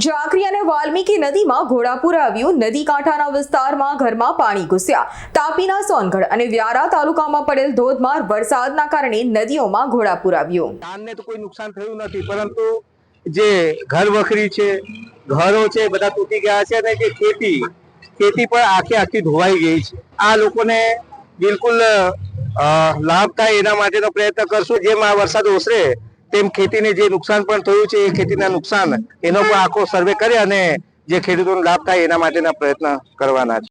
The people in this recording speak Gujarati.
ઝાંખરી અને વાલ્મીકી નદીમાં ઘોડાપુર આવ્યું. નદી કાંઠાના વિસ્તારમાં ઘરમાં પાણી ઘૂસ્યા. તાપીના સોનગઢ અને વ્યારા તાલુકામાં પડેલ ધોધમાર વરસાદના કારણે નદીઓમાં ઘોડાપુર આવ્યું. ધાનને તો કોઈ નુકસાન થયું નથી, પરંતુ જે ઘર વખરી છે, ઘરો છે, બધા તૂટી ગયા છે અને જે ખેતી ખેતી પણ આખી આખી ધોવાઈ ગઈ છે. આ લોકોને બિલકુલ લાભ થાય એના માટેનો પ્રયત્ન કરશું. જેમ આ વરસાદ ઓસરે તેમ ખેતીને જે નુકસાન પણ થયું છે, એ ખેતીના નુકસાન એનો પણ આખો સર્વે કરે અને જે ખેડૂતોને લાભ થાય એના માટેના પ્રયત્ન કરવાના છે.